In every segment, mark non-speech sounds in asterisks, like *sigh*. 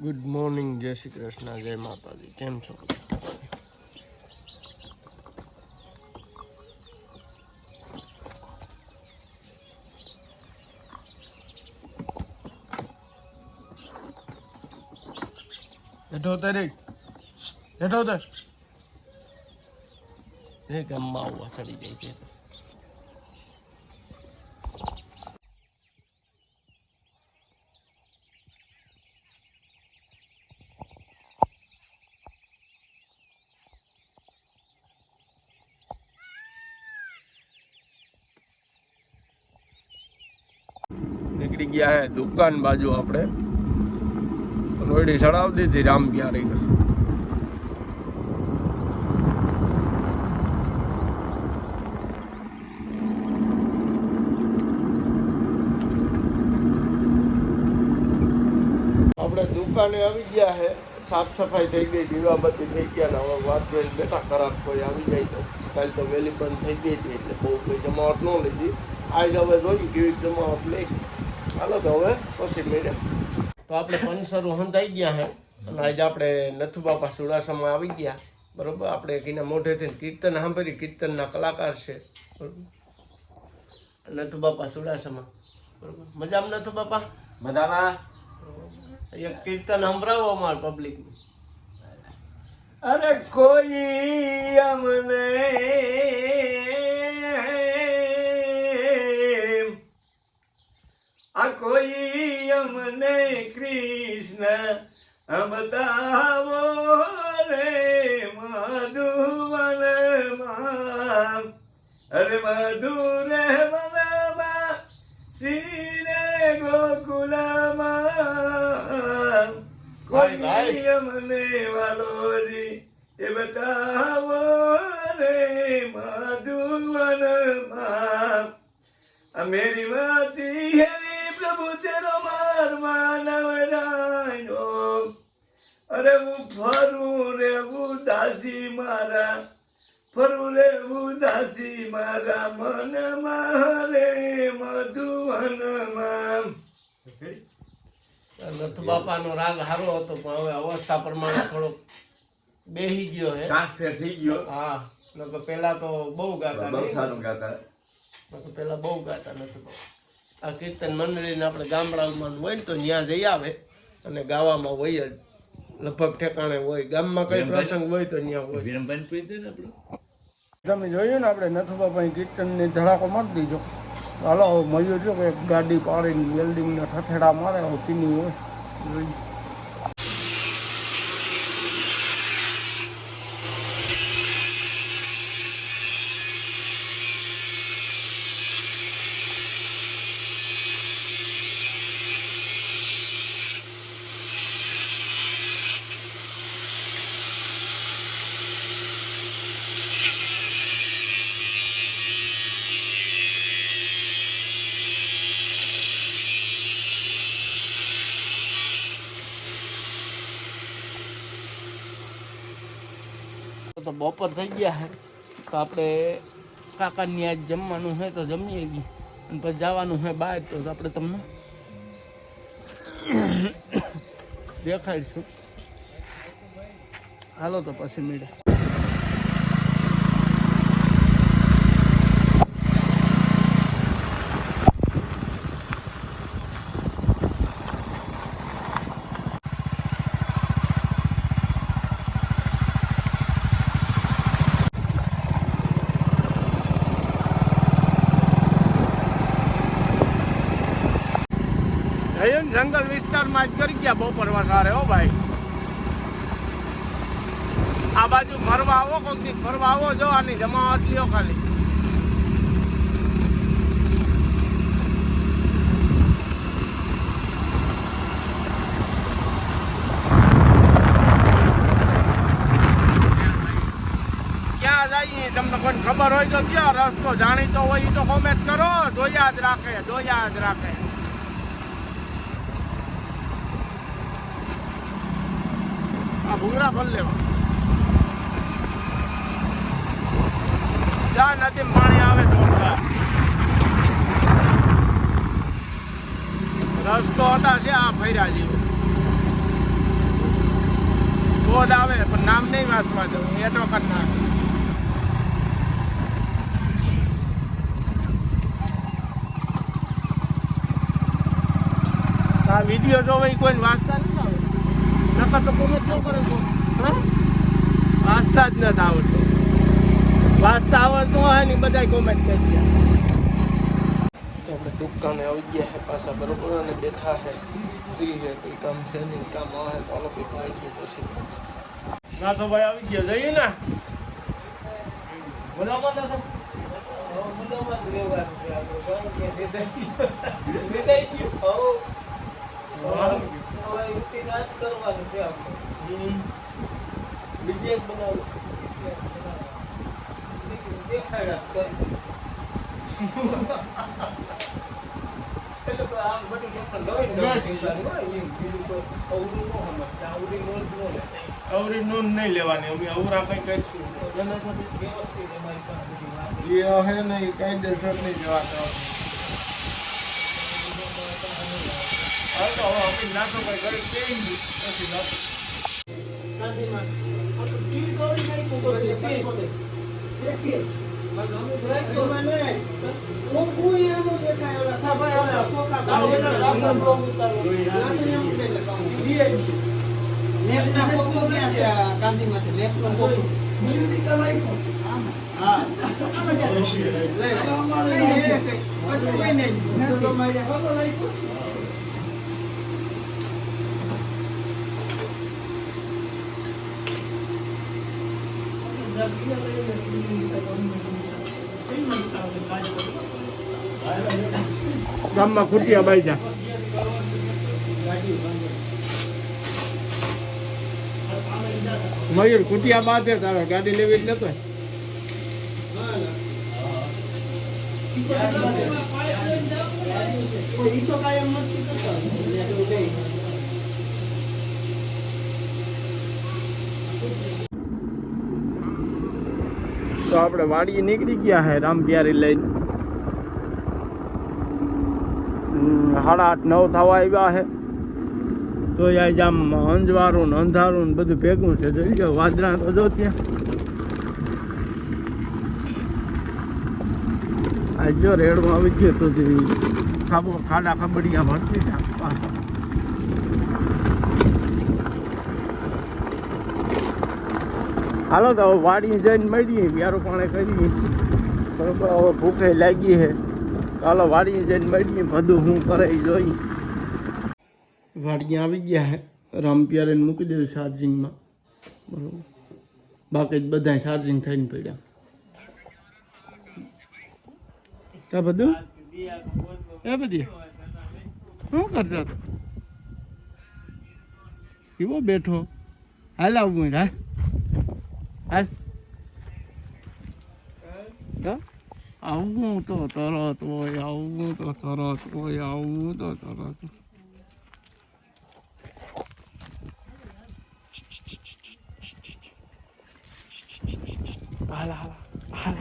Good morning જય શ્રી કૃષ્ણ, જય માતાજી. કેમ છો હેઠો ઉતર રે હેઠો ઉતર એ ગામમાં આવવા ચડી જાય છે. નીકળી ગયા હે, દુકાન બાજુ આપણે. રોયડી ચડાવી દીધી રામ પ્યારીને આપણે દુકાને આવી ગયા છે સાફ સફાઈ થઈ ગઈ, દીવાબત્તી થઈ ગયા ને હવે વાત જોઈને બેઠા ખરાબ કોઈ આવી જાય તો. કાલ તો વહેલી બંધ થઈ ગઈ હતી એટલે બહુ કોઈ જમાવટ ન લીધી. આજ હવે જોઈ કેવી જમાવટ લઈ. હાલો તો હવે પછી મેળે. તો આપણે પંચસરો હંધાઈ ગયા છે અને આજે આપણે નથુ બાપા સુડાસામાં આવી ગયા. બરોબર? આપણે એના મોઢેથી કીર્તન સાંભળી. કીર્તનના કલાકાર છે. બરોબર? નથુ બાપા સુડાસામાં. બરોબર? મજામાં નથુ બાપા મજામાં એક કીર્તન સંભળાવો અમાર પબ્લિક અરે કોઈ અમને કોઈ અમને કૃષ્ણ બતાવો રે મધુવન અરે મધુર વનમાં શ્રીને ગોકુલમાં. કોઈ અમને વાલોજી એ બતાવો અરે હું ફરું રે ઉદાસી મારા ફરું રે ઉદાસી મારા મનમાં મારે મધુવનમાં. બાપા બાપાનો રાગ સારો હતો પણ હવે અવસ્થા પ્રમાણે થોડોક બેહી ગયો હે. ટ્રાન્સફર થઈ ગયો. હા નકર પેલા તો બહુ ગાતા બહુ સારું ગાતા. નકર પેલા બહુ ગાતા નથી બાપા આ કીર્તન મંડળીને આપણે ગામડામાં હોય ને તો ત્યાં જઈ આવે અને ગાવામાં હોય જ. લગભગ ઠેકાણે હોય ગામમાં કઈ પ્રસંગ હોય તો ત્યાં હોય. વિરમભાઈ પૂછે ને આપણું? તમે જોયું ને આપણે નથુ કિચનની ધડાકો મારી દીધો. હાલો મયુર જો કે ગાડી પાડીને વેલ્ડિંગના ઠઠેડા મારે હવે કીની હોય. તો બપોર થઈ ગયા તો આપણે કાકાની આજ જમવાનું છે તો જમીએ ગઈ અને પછી જવાનું છે બહાર તો આપણે તમને *coughs* દેખાડીશું. હાલો તો પછી મળે. જયું જંગલ વિસ્તારમાં જ કરી ગયા. બપોર વસારે હો ભાઈ. આ બાજુ ફરવા આવો, કોક દી ફરવા આવો જો આની જમાવટ લ્યો ખાલી. તમને કોઈ ખબર હોય તો કયો? રસ્તો જાણીતો હોય એ તો કોમેન્ટ કરો. જોયા જ રાખે, જોયા જ રાખે. આ ભૂંગળા ભર લેવા. જા નદી પાણી આવે તો રસ્તો હતા છે, આ ફર્યા જેવો બોર્ડ આવે, પણ નામ નહીં વાંચવા જવું એટો કરી નાખે. વીડિયો જોવે કોઈ વાંચતા નથી આવડતું તો કોમેન્ટ ન કરે વાંચતા જ નથી આવડતું. વાંચતા આવડતું હોય ને બધા કોમેન્ટ કરે છે. આપણે દુકાને આવી ગયા છે પાછા બરોબર અને બેઠા છે ફ્રી છે કોઈ કામ છે નહીં કામ આવે તો આલો કંઈક મળી ગયું પછી ના? તો ભાઈ આવી ગયા. જઈએ ને બોલાવવા ના તો હમ. બીજી એક બનાવો. અવરી નોંધ નહીં લેવાની અમે અવરા કંઈ કરીશું એ હે નહીં કાયદેસર નહીં જવા તો હવે તો હવે અમે ના તો કઈ કરી કેવી નહીં પછી ના ગામમાં ખૂટિયા બાઈ જા મયુર ખૂટિયા બાંધે તારે, ગાડી લેવી જ નતો તો આપણે વાડીએ નીકળી ગયા હે રામપિયારી લઈને. સાડા આઠ નવ થવા આવ્યા છે. તો યાર આમ અંજવારું ને અંધારું ને બધું ભેગું છે. જોઈ જાઓ વાદળા તો જો ત્યાં. આ જો રેડમાં આવી ગયો તો જે ખાબો ખાડા ખબડિયા ભરતી હતા પાછા. હાલો તો હવે વાડી જઈને મળીએ, વ્યારો પાણે કરીએ. બરોબર, હવે ભૂખે લાગી છે. ચાલો વાડી જઈને મળીએ બધું હું કરે જોઈ. વાડી આવી ગયા છે રામપિયારે મૂકી દેવું ચાર્જિંગમાં બરોબર. બાકી બધા ચાર્જિંગ થઈને પડ્યા. તા બધું? એ બધી? શું કરતા હતા? કેવો બેઠો? હાલ આવું હાલ. હાલ. હા? આવું તો તરત હોય આવું તો તરત હોય આવું તો તરત હાલ હાલ હાલ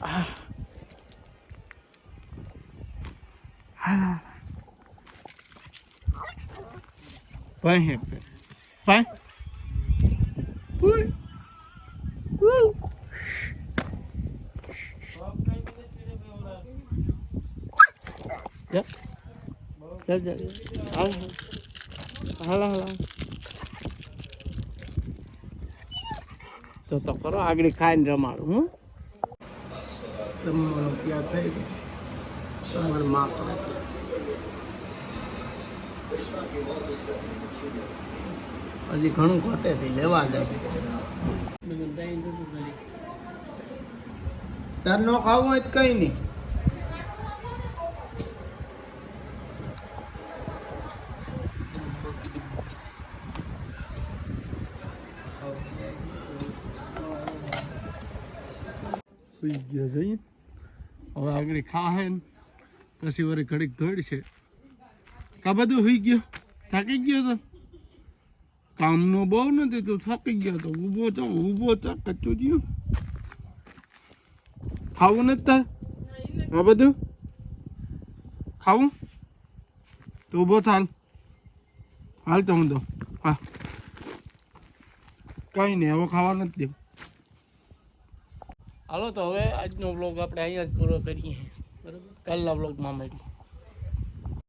હા હાલ પાય હે પે હાલ હાલ હાલ તો તો કરો આગળ ખાઈને રમાડું હું જમવાનો ત્યાં થઈ ગયું તમારે માં કરે હજી ઘણું ઘટે થી લેવા જાય તાર નો ખાવું હોય તો કઈ નહીં સુઈ ગયો જઈએ. હવે આગળ ખાહે ને પછી વળી ઘડીક દોડશે. કા બધું સુઈ ગયો. થાકી ગયો તો? કામનો બહુ નથી તો થાકી ગયો તો ઊભો ચા ઊભો ચા કચ્ચું થયું. ખાવું નથી તાર? આ બધું? ખાવું? તો ઊભો થાલ. હાલ તો હું દઉં. હા. કંઈ નહીં હવે ખાવા નથી દેવું હાલો તો હવે આજનો વ્લોગ આપણે અહીંયા જ પૂરો કરીએ. બરાબર? કાલના વ્લોગમાં મળીએ.